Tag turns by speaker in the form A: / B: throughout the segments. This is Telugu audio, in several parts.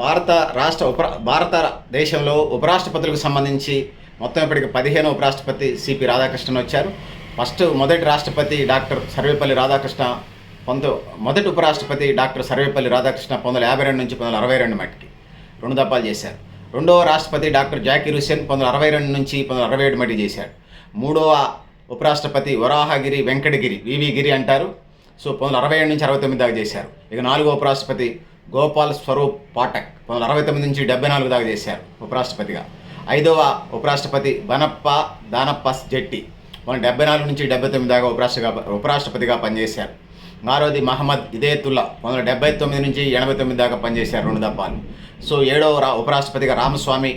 A: భారత రాష్ట్ర ఉప భారత దేశంలో ఉపరాష్ట్రపతులకు సంబంధించి మొత్తం ఇప్పటికి పదిహేను ఉపరాష్ట్రపతి సిపి రాధాకృష్ణన్ వచ్చారు. ఫస్ట్ మొదటి రాష్ట్రపతి డాక్టర్ సర్వేపల్లి రాధాకృష్ణ పంతొ మొదటి ఉపరాష్ట్రపతి డాక్టర్ సర్వేపల్లి రాధాకృష్ణ పంతొమ్మిది వందల యాభై రెండు నుంచి పంతొమ్మిది అరవై రెండు మట్టికి రెండు దప్పాలు చేశారు. రెండవ రాష్ట్రపతి డాక్టర్ జాకీర్ హుసేన్ పంతొమ్మిది అరవై రెండు నుంచి పంతొమ్మిది అరవై ఏడు మట్టి చేశాడు మూడవ ఉపరాష్ట్రపతి వరాహగిరి వెంకటగిరి వివి గిరి అంటారు. సో పంతొమ్మిది అరవై ఏడు నుంచి అరవై తొమ్మిది దాకా చేశారు. ఇక నాలుగో ఉపరాష్ట్రపతి గోపాల్ స్వరూప్ పాఠక్ పంతొమ్మిది వందల అరవై తొమ్మిది నుంచి డెబ్బై నాలుగు దాకా చేశారు ఉపరాష్ట్రపతిగా. ఐదవ ఉపరాష్ట్రపతి బనప్ప దానప్ప జెట్టి మన డెబ్బై నాలుగు నుంచి డెబ్బై తొమ్మిది దాకా ఉపరాష్ట్రగా ఉపరాష్ట్రపతిగా పనిచేశారు. ఆరోది మహమ్మద్ ఇదేతుల్లా పంతొమ్మిది వందల డెబ్బై తొమ్మిది నుంచి ఎనభై తొమ్మిది దాకా పనిచేశారు రెండు దప్పాలు సో ఏడవ రా ఉపరాష్ట్రపతిగా రామస్వామి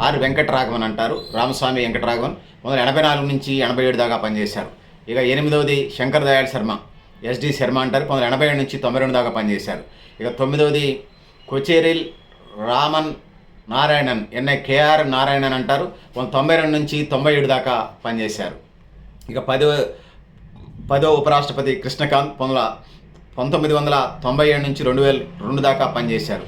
A: ఆర్ వెంకటరాఘవన్ అంటారు. రామస్వామి వెంకటరాఘవన్ పంతొమ్మిది వందల ఎనభై నాలుగు నుంచి ఎనభై ఏడు దాకా పనిచేశారు. ఇక ఎనిమిదవది శంకర్ దయాళ్ శర్మ ఎస్డి శర్మ అంటారు. పంతొమ్మిది వందల ఎనభై ఏడు నుంచి తొంభై రెండు దాకా పనిచేశారు. ఇక తొమ్మిదవది కొచేరిల్ రామన్ నారాయణన్ ఎన్ఐ కేఆర్ నారాయణన్ అంటారు. పంతొమ్మిది తొంభై రెండు నుంచి తొంభై ఏడు దాకా పనిచేశారు. ఇక పదో పదో ఉపరాష్ట్రపతి కృష్ణకాంత్ పంతొమ్మిది పంతొమ్మిది వందల తొంభై ఏడు నుంచి రెండు వేల రెండు దాకా పనిచేశారు.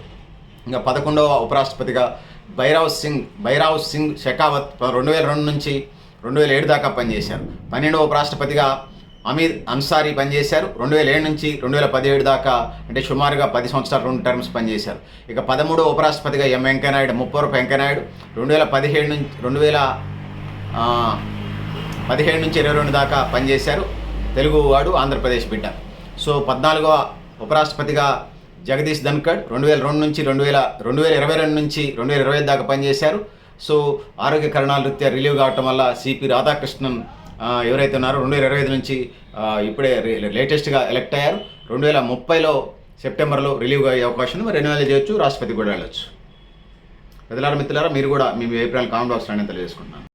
A: ఇంకా పదకొండవ ఉపరాష్ట్రపతిగా భైరావ్ సింగ్ భైరావ్ సింగ్ షెకావత్ రెండు వేల రెండు నుంచి రెండు వేల ఏడు దాకా పనిచేశారు. పన్నెండవ ఉపరాష్ట్రపతిగా అమీర్ అన్సారీ పనిచేశారు. రెండు వేల ఏడు నుంచి రెండు వేల పదిహేడు దాకా అంటే సుమారుగా పది సంవత్సరాలు రెండు టర్మ్స్ పనిచేశారు. ఇక పదమూడో ఉపరాష్ట్రపతిగా ఎం వెంకయ్యనాయుడు ముప్పవరపు వెంకయ్యనాయుడు రెండు వేల పదిహేడు నుంచి రెండు వేల పదిహేడు నుంచి ఇరవై రెండు దాకా పనిచేశారు. తెలుగువాడు ఆంధ్రప్రదేశ్ బిడ్డ. సో పద్నాలుగో ఉపరాష్ట్రపతిగా జగదీష్ ధన్కడ్ రెండు వేల రెండు నుంచి రెండు వేల రెండు వేల ఇరవై రెండు నుంచి రెండు వేల ఇరవై ఐదు దాకా పనిచేశారు. సో ఆరోగ్య కారణాల రీత్యా రిలీవ్ కావటం వల్ల సిపి రాధాకృష్ణన్ ఎవరైతే ఉన్నారో రెండు వేల ఇరవై ఐదు నుంచి ఇప్పుడే లేటెస్ట్గా ఎలక్ట్ అయ్యారు. రెండు వేల ముప్పైలో సెప్టెంబర్లో రిలీవ్ అయ్యే అవకాశం ఉంది. మరి రెన్యువల్ చేయొచ్చు రాష్ట్రపతి కూడా వెళ్ళొచ్చు. ప్రజలారా మిత్రులారా మీరు కూడా మీ అభిప్రాయాలు కామెంట్ బాక్స్లో తెలియజేసుకుంటున్నారు